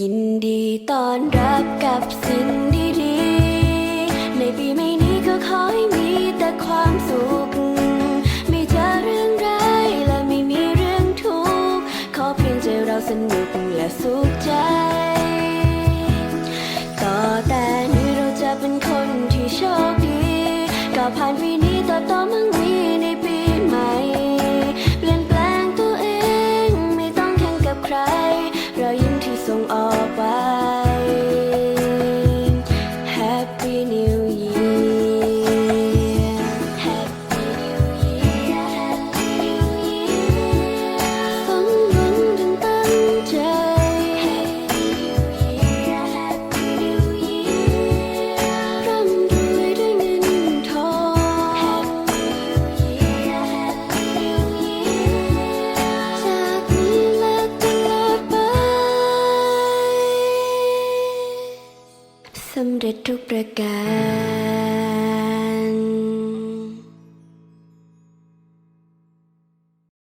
ยินดีต้อนรับกับสิ่งดีๆ ในปีใหม่นี้ก็ขอให้มีแต่ความสุข ไม่เจอเรื่องร้ายและไม่มีเรื่องทุกข์ ขอเพียงใจเราสนุกและสุขใจ ต่อแต่นี้เราจะเป็นคนที่โชคดีก้าวผ่านปีนี้ต่อต่อมั่งมีในปีใหม่ เปลี่ยนแปลงตัวเองไม่ต้องแข่งกับใคร เรายิ้มที่ส่ง Happy สำเร็จทุกประการ